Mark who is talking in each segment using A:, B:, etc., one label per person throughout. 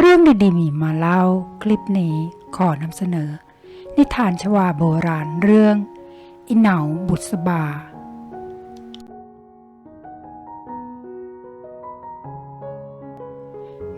A: เรื่องดีๆมีมาเล่า คลิปนี้ขอนำเสนอ นิทานชวาโบราณเรื่อง อิเหนาบุษบา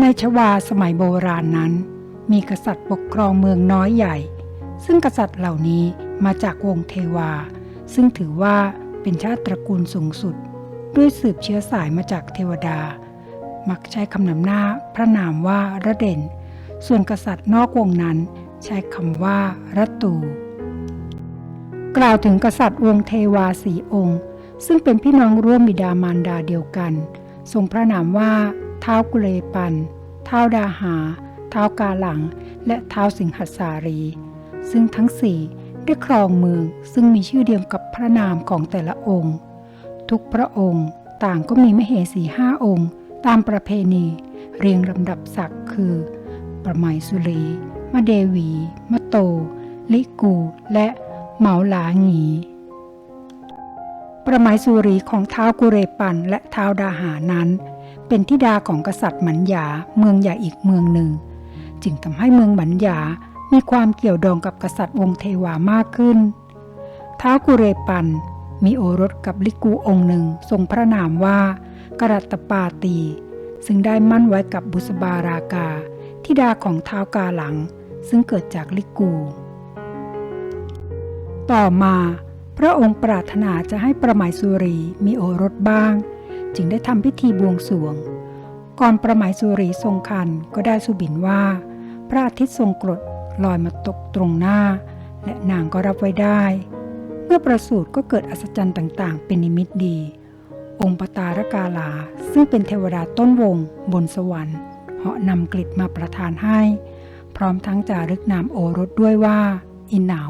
A: ในชวาสมัยโบราณนั้น มีกษัตริย์ปกครองเมืองน้อยใหญ่ ซึ่งกษัตริย์เหล่านี้มาจากวงเทวา ซึ่งถือว่าเป็นชาติตระกูลสูงสุด ด้วยสืบเชื้อสายมาจากเทวดา มักใช้คำนำหน้าพระนามว่าระเด่น ส่วนกษัตริย์นอกวงนั้น ใช้คำว่ารัตู กล่าวถึงกษัตริย์วงเทวาสีองค์ ซึ่งเป็นพี่น้องร่วมบิดามารดาเดียวกัน ทรงพระนามว่าเท้ากุเลปัน เท้าดาหา เท้ากาหลัง และเท้าสิงหัสารี ซึ่งทั้งสี่ได้ครองเมืองซึ่งมีชื่อเดียวกับพระนามของแต่ละองค์ ทุกพระองค์ต่างก็มีมเหสีห้าองค์ ตามประเพณี เรียงลำดับศักดิ์คือ ประไมสุรีมะเดวี มะโต ลิกู และเหมาหลาหงีประไมสุรีของท้าวกุเรปันและท้าวดาหานั้น เป็นธิดาของกษัตริย์หมันยาเมืองใหญ่อีกเมืองหนึ่ง จึงทำให้เมืองหมันยามีความเกี่ยวดองกับกษัตริย์วงเทวามากขึ้น ท้าวกุเรปัน มีโอรสกับลิกูองค์หนึ่งทรงพระนามว่า กรัตปาตี ซึ่งได้มั่นไว้กับบุษบารากาธิดาของท้าวกาหลัง ซึ่งเกิดจากลิกู ต่อมาพระองค์ปรารถนาจะให้ประหมายสุรีมีโอรสบ้าง จึงได้ทำพิธีบวงสรวง ก่อนประหมายสุรีทรงคันก็ได้สุบินว่า พระอาทิตย์ทรงกรดลอยมาตกตรงหน้า และนางก็รับไว้ได้ เมื่อประสูติก็เกิดอัศจรรย์ต่าง ๆ เป็นนิมิตดี องค์ปตารกาลา ซึ่งเป็นเทวดาต้นวง บนสวรรค์เหาะนำกลิดมาประทานให้ พร้อมทั้งจารึกนามโอรสด้วยว่า อินเหนา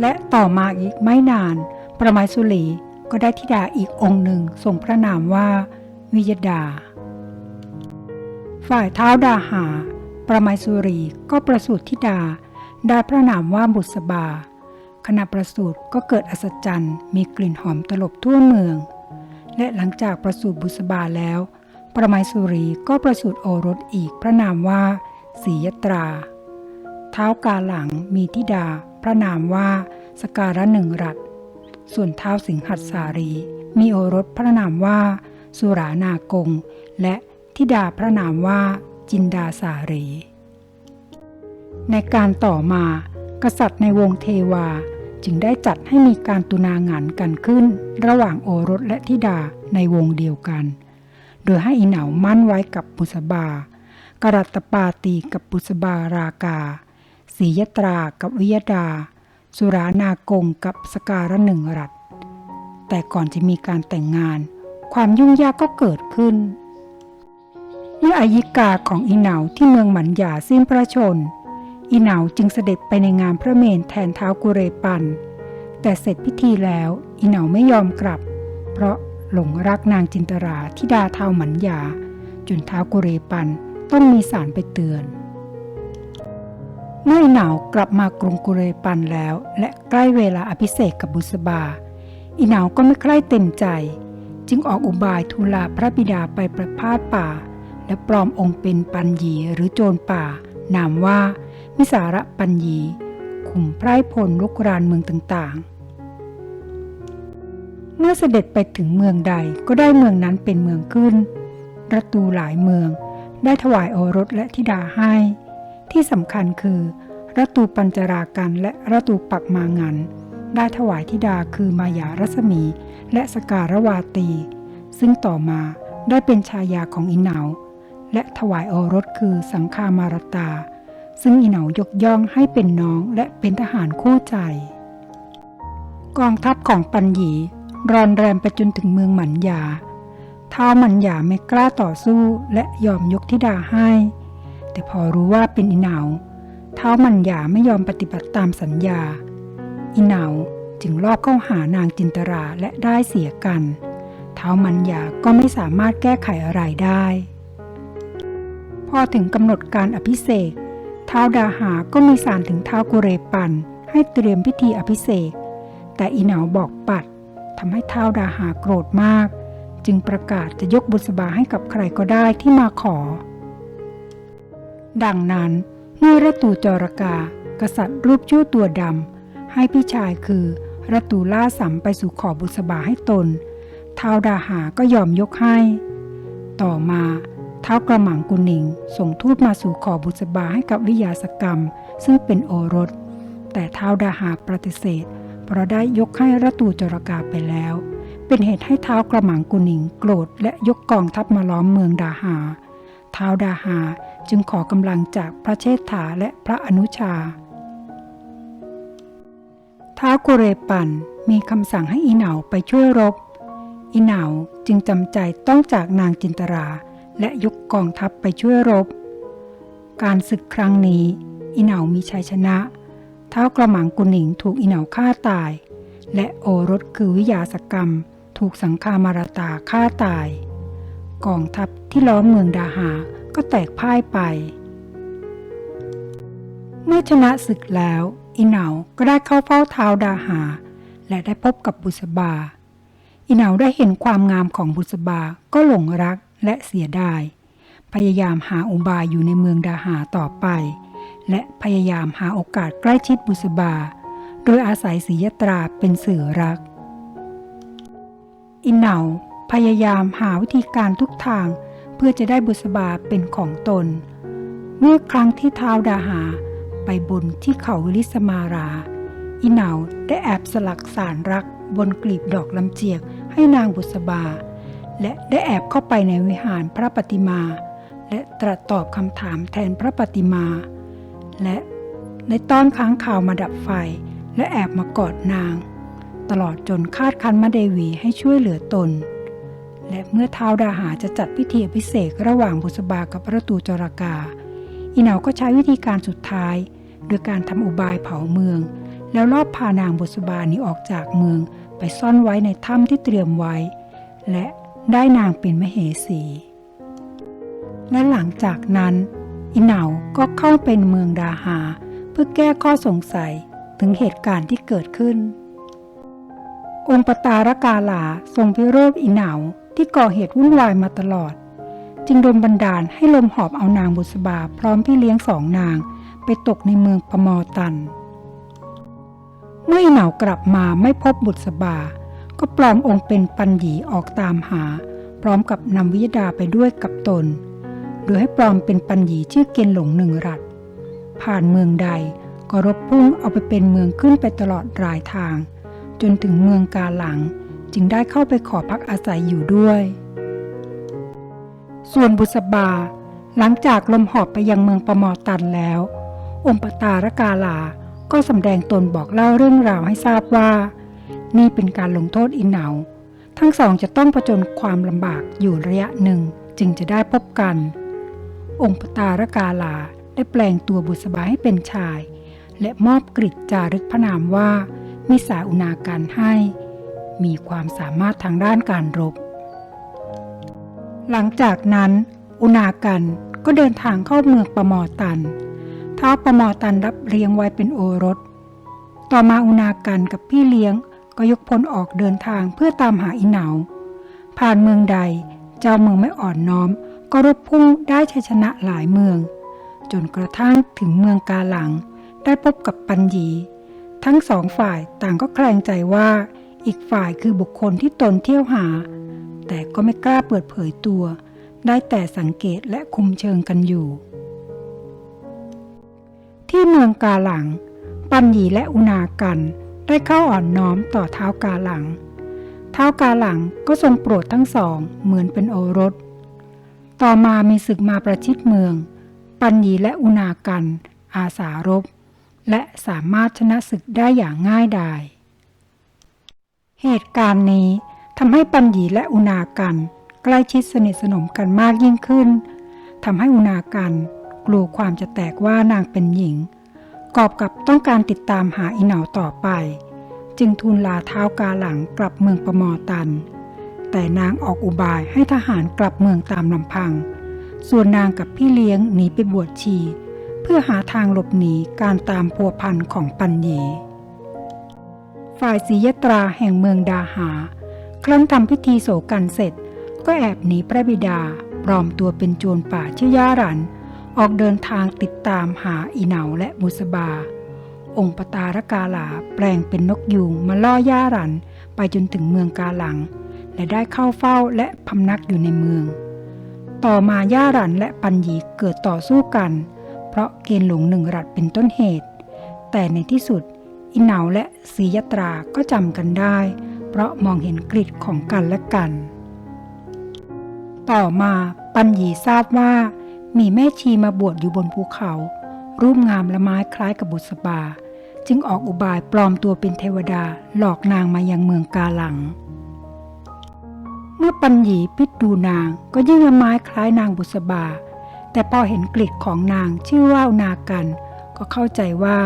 A: และต่อมาอีกไม่นาน ประมายสุลีก็ได้ธิดาอีกองค์หนึ่งทรงพระนามว่า วิยดา ฝ่ายเท้าวดาหา ประมายสุรีก็ประสูติธิดา ได้พระนามว่าบุษบา ขณะประสูติก็เกิดอัศจรรย์ มีกลิ่นหอมตลบทั่วเมือง และหลังจากประสูติบุษบาแล้ว ประมายสุรีก็ประสูติโอรสอีกพระนามว่าสียตรา เท้ากาหลังมีธิดา พระนามว่าสการะหนึ่งรัตส่วนเท้าสิงหัสสารี มีโอรสพระนามว่าสุรานากง และธิดาพระนามว่าจินดาสารี ในการต่อมา กษัตริย์ในวงเทวา จึงได้จัดให้มีการตุนางานกันขึ้น ระหว่างโอรสและธิดาในวงเดียวกัน โดยให้อีเหนามั่นไว้กับบุษบา กรัตปาตีกับบุษบารากาศียตรากับวิยดา สุรานากงกับสการะหนึ่งรัตแต่ก่อนจะมีการแต่งงาน ความยุ่งยากก็เกิดขึ้น เมื่ออายิกาของอีเหนาที่เมืองหมันหยาสิ้นพระชน อีเหนาจึงเสด็จไปในงานพระเมนแทนเท้ากุเรปัน แต่เสร็จพิธีแล้วอีเหนาไม่ยอมกลับ เพราะหลงรักนางจินตราทิดาเท้าหมันยา จนเท้ากุเรปันต้องมีสารไปเตือน เมื่ออีเหนากลับมากรุงกุเรปันแล้ว และใกล้เวลาอภิเษกกับบุษบา อีเหนาก็ไม่ใคร่เต็มใจ จึงออกอุบายทูลาพระบิดาไปประพาสป่า และปลอมองค์เป็นปัญญีหรือโจรป่า นามว่า มิสาระปัญญีขุมไพร่พลลุกรานเมืองต่างๆ เมื่อเสด็จไปถึงเมืองใดก็ได้เมืองนั้นเป็นเมืองขึ้น ประตูหลายเมืองได้ถวายโอรสและธิดาให้ ที่สำคัญคือรัตูปัญจรากันและรัตูปักมางัน ได้ถวายธิดาคือมายารัศมี และสการวาตี ซึ่งต่อมาได้เป็นชายาของอินเหนาและถวายโอรสคือสังคามารตา ซึ่งอินเหนายกย่องให้เป็นน้องและเป็นทหารคู่ใจ กองทัพของปัญญีรอนแรมไปจนถึงเมืองหมันยาท้าหมันยาไม่กล้าต่อสู้และยอมยกธิดาให้ แต่พอรู้ว่าเป็นอินเหนาท้าหมันยาไม่ยอมปฏิบัติตามสัญญาอินเหนาจึงลอบเข้าหานางจินตราและได้เสียกัน เท้ามันยาก็ไม่สามารถแก้ไขอะไรได้ พอถึงกำหนดการอภิเษก ท้าวดาหาก็มีสารถึงท้าวกุเรปัน ให้เตรียมพิธีอภิเษกแต่อีเหนาบอกปัดทำให้ท้าวดาหาโกรธมาก จึงประกาศจะยกบุษบาให้กับใครก็ได้ที่มาขอ ดังนั้นเมื่อรตูจรกา กษัตริย์รูปชั่วตัวดำให้พี่ชายคือรตูล่าสัมไปสู่ขอบุษบาให้ตนท้าวดาหาก็ยอมยกให้ ต่อมา ท้าวกระหม่อมกุนิงส่งทูตมาสู่ขอบุษบาให้กับวิยาสกรรม ซึ่งเป็นโอรส แต่ท้าวดาหาปฏิเสธ เพราะได้ยกให้รตูจรกาไปแล้ว เป็นเหตุให้เท้าวกระหม่อมกุนิงโกรธและยกกองทัพมาล้อมเมืองดาหาท้าวดาหาจึงขอกำลังจากพระเชษฐาและพระอนุชาท้าวกุเรปันมีคำสั่งให้อีเหนาไปช่วยรบ อีเหนาจึงจำใจต้องจากนางจินตรา และยกกองทัพไปช่วยรบ การศึกครั้งนี้อีเหนามีชัยชนะ เท้ากระหมังกุนิงถูกอีเหนาฆ่าตาย และโอรสคือวิยาสกรรม ถูกสังฆามาราตาฆ่าตาย กองทัพที่ล้อมเมืองดาหาก็แตกพ่ายไป เมื่อชนะศึกแล้วอีเหนาก็ได้เข้าเฝ้าเท้าวดาหา และได้พบกับบุษบาอีเหนาได้เห็นความงามของบุษบาก็หลงรัก และเสียดาย พยายามหาอุบายอยู่ในเมืองดาหาต่อไป และพยายามหาโอกาสใกล้ชิดบุษบา โดยอาศัยศียตราเป็นสื่อรัก อินเหนาพยายามหาวิธีการทุกทางเพื่อจะได้บุษบาเป็นของตน เมื่อครั้งที่เท้าดาหาไปบนที่เขาวิลิสมารา อินเหนาได้แอบสลักสารรักบนกลีบดอกลำเจียกให้นางบุษบา และได้แอบเข้าไปในวิหารพระปฏิมา และตรัสตอบคำถามแทนพระปฏิมา และในต้อนค้างข่าวมาดับไฟ และแอบมากอดนาง ตลอดจนคาดคันมาเดวีให้ช่วยเหลือตน และเมื่อท้าวดาหาจะจัดพิธีอภิเศษระหว่างบุษบากับพระตูจรากา อีเหนาก็ใช้วิธีการสุดท้าย โดยการทำอุบายเผาเมือง แล้วลอบพานางบุษบานี้ออกจากเมืองไปซ่อนไว้ในถ้ำที่เตรียมไว้ และ ได้นางเป็นมเหสี และหลังจากนั้น อิเหนาก็เข้าเป็นเมืองดาหา เพื่อแก้ข้อสงสัยถึงเหตุการณ์ที่เกิดขึ้น องค์ปตารกาลาทรงพิโรธอิเหนาที่ก่อเหตุวุ่นวายมาตลอด จึงดลบันดาลให้ลมหอบเอานางบุษบาพร้อมพี่เลี้ยงสองนางไปตกในเมืองปมอตัน เมื่ออิเหนากลับมาไม่พบบุษบา ก็ปลอมองค์เป็นปัญญีออกตามหา พร้อมกับนำวิยดาไปด้วยกับตน โดยให้ปลอมเป็นปัญญีชื่อเกณฑ์หลงหนึ่งรัฐ ผ่านเมืองใดก็รบพุ่งเอาไปเป็นเมืองขึ้นไปตลอดรายทาง จนถึงเมืองกาหลัง จึงได้เข้าไปขอพักอาศัยอยู่ด้วย ส่วนบุษบา หลังจากลมหอบไปยังเมืองปมอตันแล้ว องค์ปตารกาลาก็สำแดงตนบอกเล่าเรื่องราวให้ทราบว่า นี่เป็นการลงโทษอินเหนา ทั้งสองจะต้องประจนความลำบากอยู่ระยะหนึ่งจึงจะได้พบกัน องค์ปตารกาลาได้แปลงตัวบุษบาให้เป็นชาย และมอบกริจารึกพระนามว่า มิสาอุณาการให้ มีความสามารถทางด้านการรบ หลังจากนั้น อุณากันก็เดินทางเข้าเมืองปมอตันท้าวปมอตันรับเลี้ยงไว้เป็นโอรส ต่อมาอุณากันกับพี่เลี้ยง ก็ยกพลออกเดินทางเพื่อตามหาอิเหนาผ่านเมืองใด เจ้าเมืองไม่อ่อนน้อม ก็รบพุ่งได้ชัยชนะหลายเมือง จนกระทั่งถึงเมืองกาหลัง ได้พบกับปัญญี ทั้งสองฝ่ายต่างก็แคลงใจว่าอีกฝ่ายคือบุคคลที่ตนเที่ยวหา แต่ก็ไม่กล้าเปิดเผยตัว ได้แต่สังเกตและคุมเชิงกันอยู่ ที่เมืองกาหลัง ปัญญีและอุณากัน ได้เข้าอ่อนน้อมต่อเท้ากาหลัง เท้ากาหลังก็ทรงโปรดทั้งสองเหมือนเป็นโอรส ต่อมามีศึกมาประชิดเมือง ปัญญีและอุณากัน อาสารบ และสามารถชนะศึกได้อย่างง่ายดาย เหตุการณ์นี้ทำให้ปัญญีและอุณากัน ใกล้ชิดสนิทสนมกันมากยิ่งขึ้นทำให้อุณากันกลัวความจะแตกว่านางเป็นหญิง กอบกับต้องการติดตามหาอีเหนาต่อไป จึงทูลลาเท้ากาหลังกลับเมืองประมอตัน แต่นางออกอุบายให้ทหารกลับเมืองตามลำพัง ส่วนนางกับพี่เลี้ยงหนีไปบวชชี เพื่อหาทางหลบหนีการตามพัวพันของปัญญีฝ่ายศรียตราแห่งเมืองดาหา ครั้นทำพิธีโศกันเสร็จ ก็แอบหนีพระบิดาปลอมตัวเป็นโจรป่าชื่อย่ารัน ออกเดินทางติดตามหาอีเหนาและบุษบา องค์ปตารกาลาแปลงเป็นนกยูงมาล่อย่ารันไปจนถึงเมืองกาหลัง และได้เข้าเฝ้าและพำนักอยู่ในเมือง ต่อมาย่ารันและปัญญีเกิดต่อสู้กัน เพราะเกณฑ์หลงหนึ่งรัฐเป็นต้นเหตุ แต่ในที่สุดอิเหนาและศรียตราก็จำกันได้ เพราะมองเห็นกริดของกันและกัน ต่อมาปัญญีทราบว่า มีแม่ชีมาบวชอยู่บนภูเขา รูปงามละไม้คล้ายกับบุษบา จึงออกอุบายปลอมตัวเป็นเทวดาหลอกนางมายังเมืองกาหลัง เมื่อปัญญีพิจดูนางก็ยิ่งละไม้คล้ายนางบุษบา แต่พอเห็นกลิดของนางชื่อว่าอุนากัน ก็เข้าใจว่า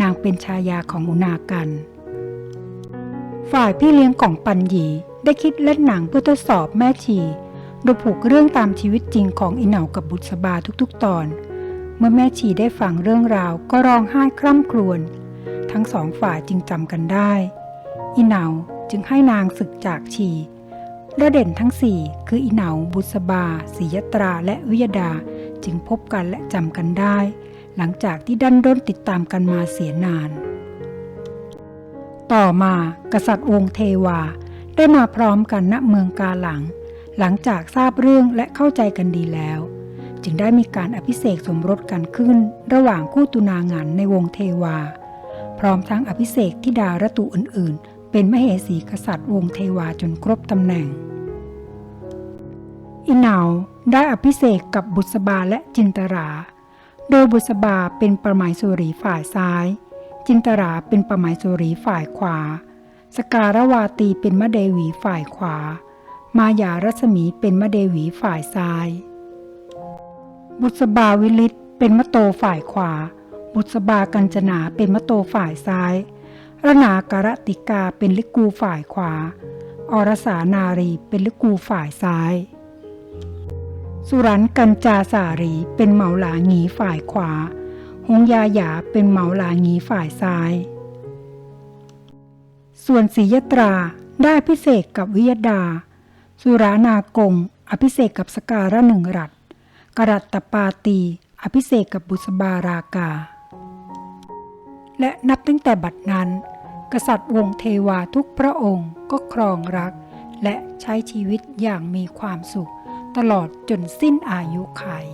A: นางเป็นชายาของอุนากัน ฝ่ายพี่เลี้ยงของปัญญีได้คิดเล่นหนังเพื่อทดสอบแม่ชี โดยผูกเรื่องตามชีวิตจริงของอินเหนากับบุษบาทุกๆ ตอน เมื่อแม่ชีได้ฟังเรื่องราวก็ร้องไห้คร่ำครวญ ทั้งสองฝ่ายจึงจำกันได้ อินเหนาจึงให้นางศึกจากชีและเด่นทั้งสี่คืออินเหนาบุษบาศรียตราและวิยดาจึงพบกันและจำกันได้ หลังจากที่ดันด้นติดตามกันมาเสียนาน ต่อมากษัตริย์วงศ์เทวาได้มาพร้อมกันณเมืองกาหลัง หลังจากทราบเรื่องและเข้าใจกันดีแล้ว จึงได้มีการอภิเษกสมรสกันขึ้น ระหว่างคู่ตุนางานในวงเทวา พร้อมทั้งอภิเษกธิดารตุอื่น ๆ เป็นมเหสีกษัตริย์วงเทวาจนครบตำแหน่ง อิเหนาวได้อภิเษกกับบุษบาและจินตรา โดยบุษบาเป็นประมายสุรีฝ่ายซ้าย จินตราเป็นประมายสุรีฝ่ายขวา สการวาตีเป็นมะเดวีฝ่ายขวา มายารัศมีเป็นมะเดวีฝ่ายซ้าย บุษบาวิลิตเป็นมะโตฝ่ายขวา บุษบากัญจนาเป็นมะโตฝ่ายซ้าย ระนาการติกาเป็นลิกูฝ่ายขวา อรสานารีเป็นลิกูฝ่ายซ้าย สุรันกัญจาสารีเป็นเหมาหลาหงีฝ่ายขวา หงยาหยาเป็นเหมาหลาหงีฝ่ายซ้าย ส่วนศรียตราได้อภิเศษกับวิยดา สุรานากง อภิเษกกับสการะหนึ่งรัตกรัตตปาตี อภิเษกกับบุษบารากา และนับตั้งแต่บัดนั้น กษัตริย์วงเทวาทุกพระองค์ก็ครองรัก และใช้ชีวิตอย่างมีความสุข ตลอดจนสิ้นอายุขัย